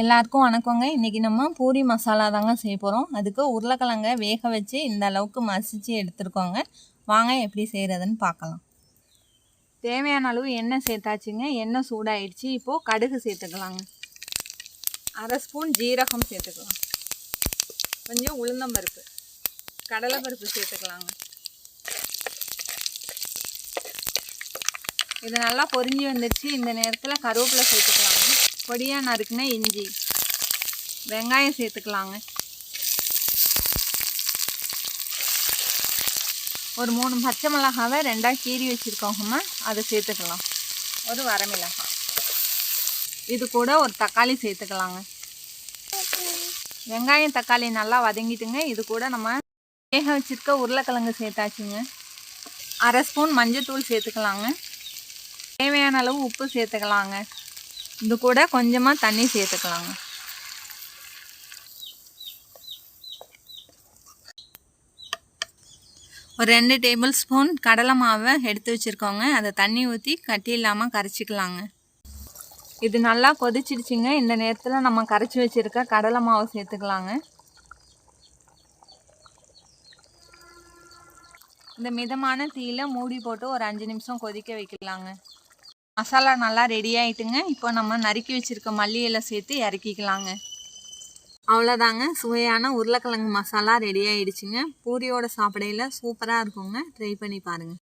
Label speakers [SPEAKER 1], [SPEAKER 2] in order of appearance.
[SPEAKER 1] எல்லாருக்கும் வணக்கங்க. இன்றைக்கி நம்ம பூரி மசாலா தாங்க செய்ய போகிறோம் அதுக்கு உருளைக்கிழங்க வேக வச்சு இந்த அளவுக்கு மசிச்சு எடுத்துருக்கோங்க. வாங்க எப்படி செய்கிறதுன்னு பார்க்கலாம். தேவையான அளவு எண்ணெய் சேர்த்தாச்சுங்க. எண்ணெய் சூடாயிடுச்சு. இப்போது கடுகு சேர்த்துக்கலாங்க. அரை ஸ்பூன் ஜீரகம் சேர்த்துக்கலாம். கொஞ்சம் உளுந்தம்பருப்பு கடலைப்பருப்பு சேர்த்துக்கலாங்க. இது நல்லா பொரிஞ்சு வந்துடுச்சு இந்த நேரத்தில் கருவேப்பிலை சேர்த்துக்கலாங்க. பொடியாக நறுக்குனா இஞ்சி. வெங்காயம் சேர்த்துக்கலாங்க. ஒரு மூணு பச்சை மிளகாவை ரெண்டாக கீறி வச்சுருக்கோங்கம்மா. அதை சேர்த்துக்கலாம். ஒரு வரமிளகாய் இது கூட ஒரு தக்காளி சேர்த்துக்கலாங்க. வெங்காயம் தக்காளி நல்லா வதங்கிட்டுங்க. இது கூட நம்ம வேக வச்சுருக்க உருளைக்கிழங்கு சேர்த்தாச்சுங்க. அரை ஸ்பூன் மஞ்சத்தூள் சேர்த்துக்கலாங்க. தேவையான அளவு உப்பு சேர்த்துக்கலாங்க. இது கூட கொஞ்சமாக தண்ணி சேர்த்துக்கலாங்க. ஒரு ரெண்டு டேபிள் ஸ்பூன் கடலை மாவை எடுத்து வச்சுருக்கோங்க. அதை தண்ணி ஊற்றி கட்டி இல்லாமல் கரைச்சிக்கலாங்க. இது நல்லா கொதிச்சிடுச்சிங்க. இந்த நேரத்தில் நம்ம கரைச்சி வச்சுருக்க கடலை மாவை சேர்த்துக்கலாங்க. இந்த மிதமான தீயில் மூடி போட்டு ஒரு அஞ்சு நிமிஷம் கொதிக்க வைக்கலாங்க. மசாலா நல்லா ரெடி ஆகிட்டுங்க இப்போ நம்ம நறுக்கி வச்சுருக்க மல்லி சேர்த்து இறக்கிக்கலாங்க. அவ்வளோதாங்க. சுவையான உருளைக்கிழங்கு மசாலா ரெடி ஆகிடுச்சுங்க பூரியோட சாப்பிடையில் சூப்பராக இருக்குங்க. ட்ரை பண்ணி பாருங்கள்